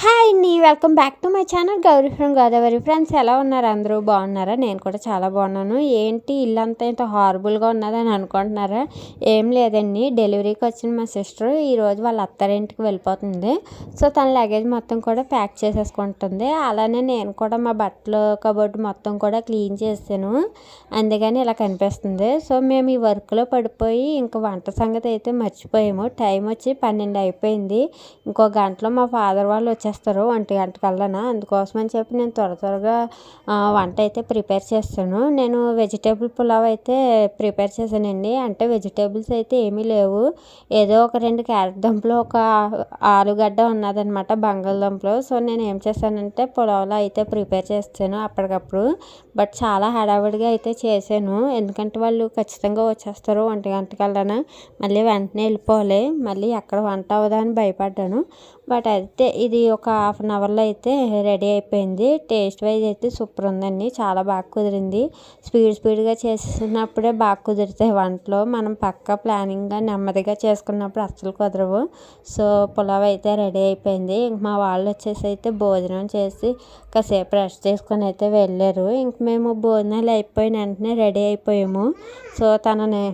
hey అండి welcome back to my channel Gowri from Godavari friends. ఎలా ఉన్నారు? అందరూ బాగున్నారా? నేను కూడా చాలా బాగున్నాను. ఏంటి ఇల్లంతా ఇంత హారబుల్గా ఉన్నదని అనుకుంటున్నారా? ఏం లేదండి. డెలివరీకి వచ్చిన మా సిస్టర్ ఈరోజు వాళ్ళ అత్తారింటికి వెళ్ళిపోతుంది. సో తన లగేజ్ మొత్తం కూడా ప్యాక్ చేసేసుకుంటుంది. అలానే నేను కూడా మా బట్టలు కబోర్డ్ మొత్తం కూడా క్లీన్ చేసాను అందుకని ఇలా కనిపిస్తుంది. సో మేము ఈ వర్క్లో పడిపోయి ఇంకా వంట సంగతి అయితే మర్చిపోయాము. టైం వచ్చి పన్నెండు అయిపోయింది. ఇంకో గంటలో మా ఫాదర్ వాళ్ళు వచ్చేస్తారు. ఒంటి గంట కల్లానా? అందుకోసం అని చెప్పి నేను త్వర త్వరగా వంట అయితే ప్రిపేర్ చేస్తాను. నేను వెజిటేబుల్ పులావ్ అయితే ప్రిపేర్ చేశానండి. అంటే వెజిటేబుల్స్ అయితే ఏమీ లేవు. ఏదో ఒక రెండు క్యారెట్ దుంపలు ఒక ఆలుగడ్డ ఉన్నదనమాట బంగాళదుంపలు. సో నేను ఏం చేశానంటే పులావ్లో అయితే ప్రిపేర్ చేస్తాను అప్పటికప్పుడు. బట్ చాలా హడావిడిగా అయితే చేశాను. ఎందుకంటే వాళ్ళు ఖచ్చితంగా వచ్చేస్తారు ఒంటి గంట మళ్ళీ వెంటనే వెళ్ళిపోవాలి. మళ్ళీ ఎక్కడ వంట అవ్వదా అని భయపడ్డాను. బట్ అయితే ఇది ఒక హాఫ్ అన్ అవర్లో అయితే రెడీ అయిపోయింది. టేస్ట్ వైజ్ అయితే సూపర్ ఉందండి. చాలా బాగా కుదిరింది. స్పీడ్ స్పీడ్గా చేసినప్పుడే బాగా కుదురుతాయి వంటలో. మనం పక్క ప్లానింగ్గా నెమ్మదిగా చేసుకున్నప్పుడు అస్సలు కుదరవు. సో పులావ్ అయితే రెడీ అయిపోయింది. ఇంక మా వాళ్ళు వచ్చేసి అయితే భోజనం చేసి కాసేపు రెస్ట్ చేసుకొని అయితే వెళ్ళారు. ఇంక మేము భోజనాలు అయిపోయిన వెంటనే రెడీ అయిపోయాము. సో తనని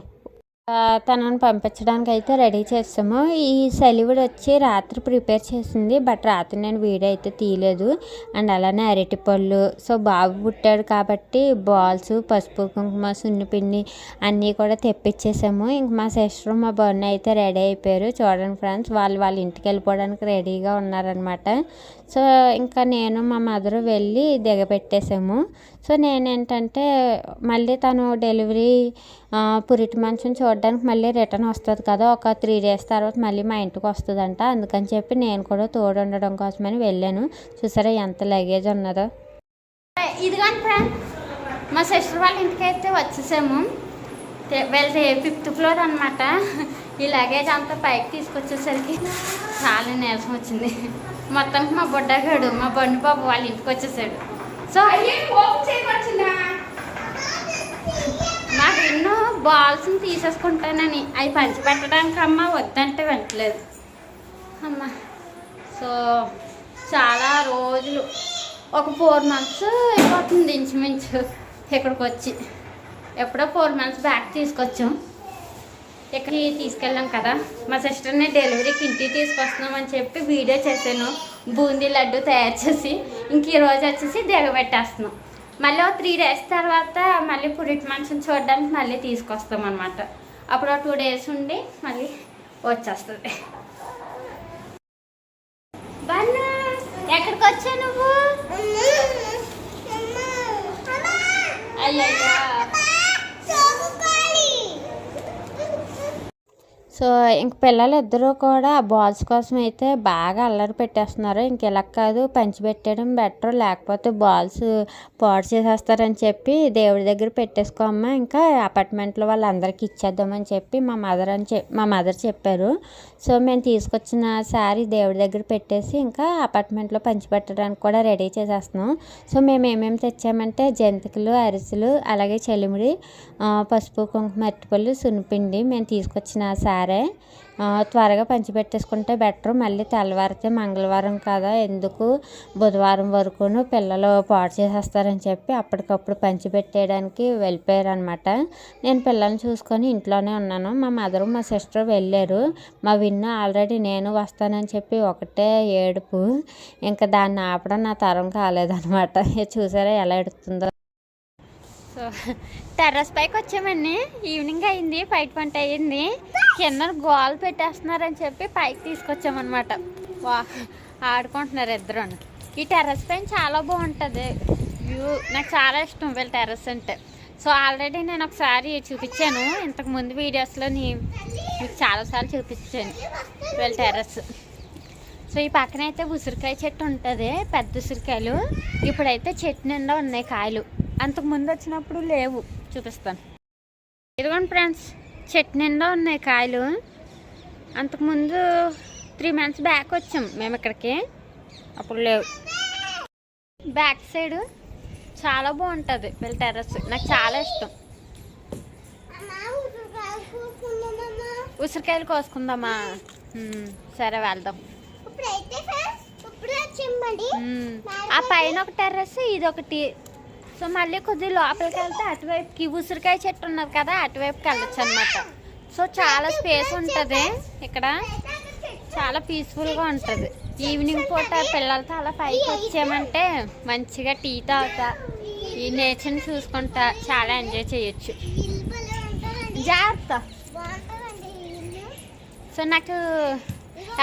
తనను పంపించడానికి అయితే రెడీ చేస్తాము. ఈ సెలివిడ్ వచ్చి రాత్రి ప్రిపేర్ చేసింది బట్ రాత్రి నేను వీడియో అయితే తీయలేదు. అండ్ అలానే అరటిపళ్ళు సో బాబు పుట్టాడు కాబట్టి బాల్స్ పసుపు కుంకుమ సున్నిపిండి అన్నీ కూడా తెప్పించేసాము ఇంక మా సిస్టర్ మా బొన్న అయితే రెడీ అయిపోయారు. చూడండి ఫ్రెండ్స్ వాళ్ళు వాళ్ళ ఇంటికి వెళ్ళిపోవడానికి రెడీగా ఉన్నారనమాట సో ఇంకా నేను మా మదర్ వెళ్ళి దిగబెట్టేసాము. సో నేనేంటంటే మళ్ళీ తను డెలివరీ పురిటి మంచం చూడడానికి మళ్ళీ రిటర్న్ వస్తుంది కదా ఒక త్రీ డేస్ తర్వాత మళ్ళీ మా ఇంటికి వస్తుందంట. అందుకని చెప్పి నేను కూడా తోడు ఉండడం కోసమని వెళ్ళాను. చూసారా ఎంత లగేజ్ ఉన్నదో. ఇదిగోండి ఫ్రెండ్ మా సిస్టర్ వాళ్ళ ఇంటికి అయితే వచ్చేసాము. వెళ్తే ఫిఫ్త్ ఫ్లోర్ అనమాట ఈ లగేజ్ అంతా పైకి తీసుకొచ్చేసరికి చాలా నీరసం వచ్చింది. మొత్తానికి మా బుడ్డగాడు మా బండి బాబు వాళ్ళ ఇంటికి వచ్చేసాడు. సో నాకు ఎన్నో బాల్స్ని తీసేసుకుంటానని. అవి పంచిపెట్టడానికి అమ్మ వద్దంటే వెంటలేదు అమ్మ సో చాలా రోజులు ఒక ఫోర్ మంత్స్ అయిపోతుంది ఇంచుమించు ఇక్కడికి వచ్చి ఎప్పుడో ఫోర్ మంత్స్ బ్యాక్ తీసుకొచ్చాం. ఇక్కడికి తీసుకెళ్ళాం కదా. మా సిస్టర్ని డెలివరీకి ఇంటికి తీసుకొస్తున్నామని చెప్పి వీడియో చేశాను. బూందీ లడ్డు తయారు చేసి ఇంక ఈరోజు వచ్చేసి దిగబెట్టేస్తున్నాం. మళ్ళీ ఒక త్రీ డేస్ తర్వాత మళ్ళీ పురిటి మనిషిని చూడడానికి మళ్ళీ తీసుకొస్తాం అనమాట అప్పుడు టూ డేస్ ఉండి మళ్ళీ వచ్చేస్తుంది. ఎక్కడికి వచ్చా నువ్వు? అయ్యయ్యా. సో ఇంక పిల్లలు ఇద్దరూ కూడా బాల్స్ కోసం అయితే బాగా అల్లరి పెట్టేస్తున్నారు. ఇంక ఇలా కాదు పంచిపెట్టడం బెటర్. లేకపోతే బాల్స్ పాడు చేసేస్తారని చెప్పి దేవుడి దగ్గర పెట్టేసుకోమ్మా ఇంకా అపార్ట్మెంట్లో వాళ్ళందరికీ ఇచ్చేద్దామని చెప్పి మా మదర్ అని చెప్పి మా మదర్ చెప్పారు. సో మేము తీసుకొచ్చిన శారీ దేవుడి దగ్గర పెట్టేసి ఇంకా అపార్ట్మెంట్లో పంచి పెట్టడానికి కూడా రెడీ చేసేస్తున్నాం. సో మేము ఏమేమి తెచ్చామంటే జంతికలు అరిసెలు అలాగే చెలిమిడి పసుపు కుంకుమ అరటిపళ్ళు సున్నిపిండి మేము తీసుకొచ్చిన శారీ ఆ, త్వరగా పంచిపెట్టేసుకుంటే బెటర్. మళ్ళీ తెల్లవారితే మంగళవారం కదా ఎందుకు? బుధవారం వరకును పిల్లలు పాడు చేసేస్తారని చెప్పి అప్పటికప్పుడు పంచిపెట్టేయడానికి వెళ్ళిపోయారు అనమాట నేను పిల్లల్ని చూసుకొని ఇంట్లోనే ఉన్నాను. మా మదర్ మా సిస్టర్ వెళ్ళారు. మా విన్ను ఆల్రెడీ నేను వస్తానని చెప్పి ఒకటే ఏడుపు. ఇంకా దాన్ని ఆపడం నా తరం కాలేదనమాట చూసారా ఎలా ఎడుతుందో సో టెర్రస్ పైకి వచ్చామండి. ఈవినింగ్ అయింది బయట వంట అయ్యింది. కింద గోల్ పెట్టేస్తున్నారని చెప్పి పైకి తీసుకొచ్చామన్నమాట. వా ఆడుకుంటున్నారు ఇద్దరు ఈ టెర్రస్ పైన చాలా బాగుంటుంది. వ్యూ నాకు చాలా ఇష్టం వీళ్ళ టెర్రస్ అంటే. సో ఆల్రెడీ నేను ఒకసారి చూపించాను. ఇంతకు ముందు వీడియోస్లోని మీకు చాలాసార్లు చూపించాను వీళ్ళ టెర్రస్. సో ఈ పక్కన అయితే ఉసిరికాయ చెట్టు ఉంటుంది పెద్ద ఉసిరికాయలు. ఇప్పుడైతే చెట్టు నిండా ఉన్నాయి కాయలు. అంతకు ముందు వచ్చినప్పుడు లేవు. చూపిస్తాను. ఇదిగోండి ఫ్రెండ్స్ చెట్టు నిండా ఉన్నాయి కాయలు. అంతకుముందు త్రీ మంత్స్ బ్యాక్ వచ్చాం మేము ఇక్కడికి. అప్పుడు లేవు. బ్యాక్ సైడ్ చాలా బాగుంటుంది వీళ్ళ టెర్రస్ నాకు చాలా ఇష్టం. ఉసిరికాయలు కోసుకుందామా? సరే వెళ్దాం. ఆ పైన ఒక టెర్రస్ ఇది ఒకటి. సో మళ్ళీ కొద్దిగా లోపలికి వెళ్తే అటువైపుకి ఉసిరికాయ చెట్టు ఉన్నది కదా అటువైపుకి వెళ్ళచ్చు అనమాట సో చాలా స్పేస్ ఉంటుంది ఇక్కడ. చాలా పీస్ఫుల్గా ఉంటుంది. ఈవినింగ్ పూట పిల్లలతో అలా పైకి వచ్చామంటే మంచిగా టీ తాగుతా. ఈ నేచర్ని చూసుకుంటా చాలా ఎంజాయ్ చేయొచ్చు. జాగ్రత్త. సో నాకు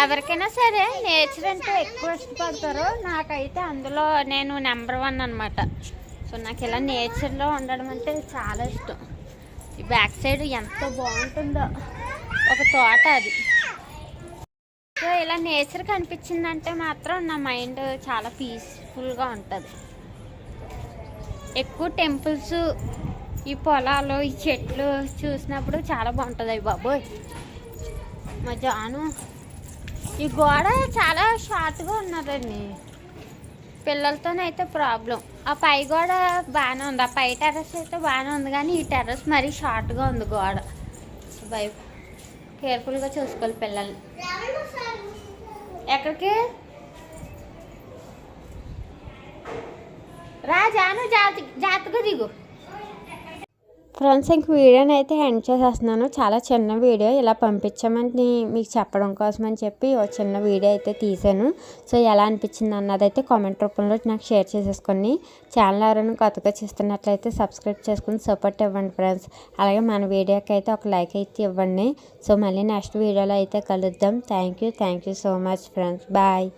ఎవరికైనా సరే నేచర్ అంటే ఎక్కువ ఇష్టపడతారు నాకైతే అందులో నేను నెంబర్ వన్ అనమాట సో నాకు ఇలా నేచర్లో ఉండడం అంటే చాలా ఇష్టం. ఈ బ్యాక్ సైడ్ ఎంత బాగుంటుందో ఒక తోట అది. సో ఇలా నేచర్ కనిపించిందంటే మాత్రం నా మైండ్ చాలా పీస్ఫుల్గా ఉంటుంది. ఎక్కువ టెంపుల్స్ ఈ పొలాలు ఈ చెట్లు చూసినప్పుడు చాలా బాగుంటుంది. అవి బాబోయ్! మా జాను ఈ గోడ చాలా షార్ట్గా ఉన్నదండి. పిల్లలతోనైతే ప్రాబ్లం. ఆ పై గోడ బాగానే ఉంది. ఆ పై టెర్రస్ అయితే బాగానే ఉంది కానీ ఈ టెర్రస్ మరీ షార్ట్గా ఉంది గోడ. బై కేర్ఫుల్గా చూసుకోవాలి పిల్లల్ని. ఎక్కడికి? రా జాను జాతి జాతగా దిగు. ఫ్రెండ్స్ ఇంక వీడియోని అయితే ఎండ్ చేసేస్తున్నాను. చాలా చిన్న వీడియో. ఇలా పంపించామని మీకు చెప్పడం కోసం అని చెప్పి ఒక చిన్న వీడియో అయితే తీసాను సో ఎలా అనిపించింది అన్నది అయితే కామెంట్ రూపంలో నాకు షేర్ చేసేసుకొని ఛానల్ ఎవరైనా కొత్తగా చేస్తున్నట్లయితే సబ్స్క్రైబ్ చేసుకుని సపోర్ట్ ఇవ్వండి ఫ్రెండ్స్. అలాగే మన వీడియోకి అయితే ఒక లైక్ అయితే ఇవ్వండి. సో మళ్ళీ నెక్స్ట్ వీడియోలో అయితే కలుద్దాం. Thank you thank you so much friends. Bye.